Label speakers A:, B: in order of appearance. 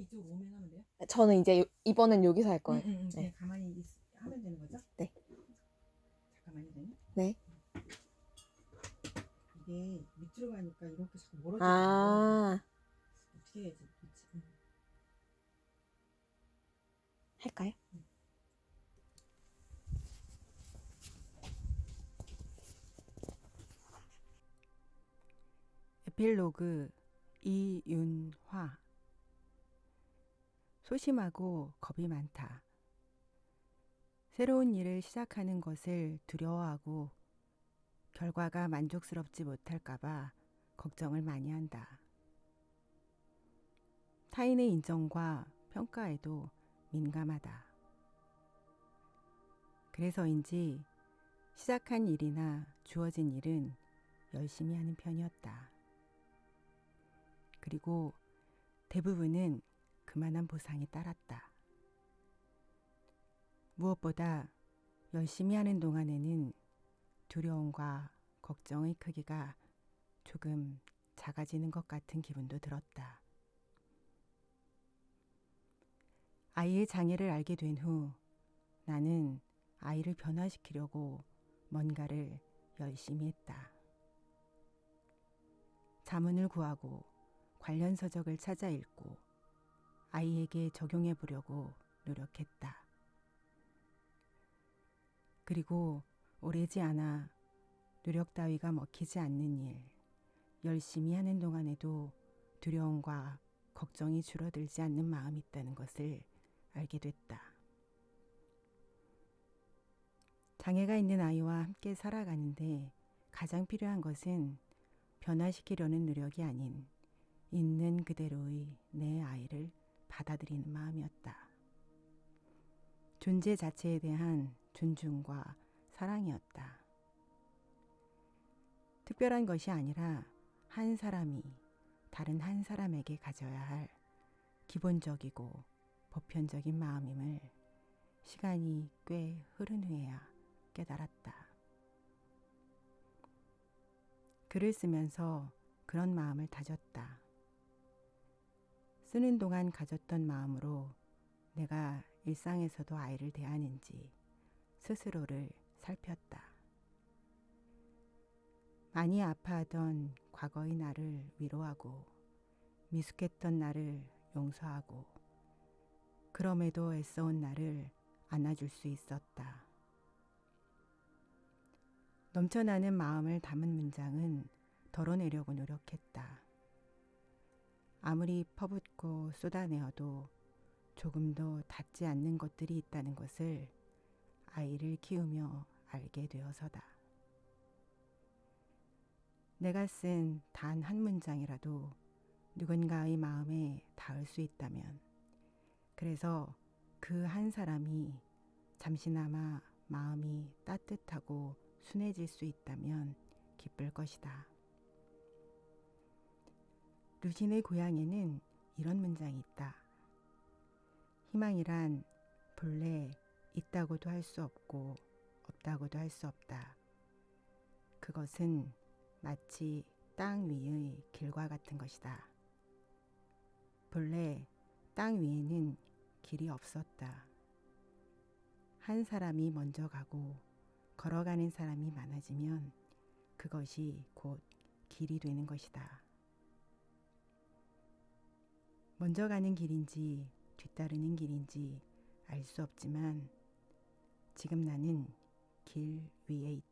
A: 선생님 이쪽으로 오면 하면 돼요?
B: 저는 이제 요- 이번엔 여기서 할 거예요.
A: 응, 응, 응.
B: 네.
A: 그냥 가만히 있, 하면 되는 거죠?
B: 네.
A: 잠깐만요, 선생님.
B: 네.
A: 이게 밑으로 가니까 이렇게 자꾸 멀어지고
B: 아,
A: 어떻게 해야지? 그치? 응.
B: 할까요?
C: 에필로그 이윤화 소심하고 겁이 많다. 새로운 일을 시작하는 것을 두려워하고 결과가 만족스럽지 못할까봐 걱정을 많이 한다. 타인의 인정과 평가에도 민감하다. 그래서인지 시작한 일이나 주어진 일은 열심히 하는 편이었다. 그리고 대부분은 그만한 보상이 따랐다. 무엇보다 열심히 하는 동안에는 두려움과 걱정의 크기가 조금 작아지는 것 같은 기분도 들었다. 아이의 장애를 알게 된 후 나는 아이를 변화시키려고 뭔가를 열심히 했다. 자문을 구하고 관련 서적을 찾아 읽고 아이에게 적용해 보려고 노력했다. 그리고 오래지 않아 노력 따위가 먹히지 않는 일, 열심히 하는 동안에도 두려움과 걱정이 줄어들지 않는 마음이 있다는 것을 알게 됐다. 장애가 있는 아이와 함께 살아가는데 가장 필요한 것은 변화시키려는 노력이 아닌 있는 그대로의 내 아이를 받아들이는 마음이었다. 존재 자체에 대한 존중과 사랑이었다. 특별한 것이 아니라 한 사람이 다른 한 사람에게 가져야 할 기본적이고 보편적인 마음임을 시간이 꽤 흐른 후에야 깨달았다. 글을 쓰면서 그런 마음을 다졌다. 쓰는 동안 가졌던 마음으로 내가 일상에서도 아이를 대하는지 스스로를 살폈다. 많이 아파하던 과거의 나를 위로하고 미숙했던 나를 용서하고 그럼에도 애써온 나를 안아줄 수 있었다. 넘쳐나는 마음을 담은 문장은 덜어내려고 노력했다. 아무리 퍼붓고 쏟아내어도 조금도 닿지 않는 것들이 있다는 것을 아이를 키우며 알게 되어서다. 내가 쓴 단 한 문장이라도 누군가의 마음에 닿을 수 있다면, 그래서 그 한 사람이 잠시나마 마음이 따뜻하고 순해질 수 있다면 기쁠 것이다. 루신의 고향에는 이런 문장이 있다. 희망이란 본래 있다고도 할 수 없고 없다고도 할 수 없다. 그것은 마치 땅 위의 길과 같은 것이다. 본래 땅 위에는 길이 없었다. 한 사람이 먼저 가고 걸어가는 사람이 많아지면 그것이 곧 길이 되는 것이다. 먼저 가는 길인지 뒤따르는 길인지 알 수 없지만 지금 나는 길 위에 있다.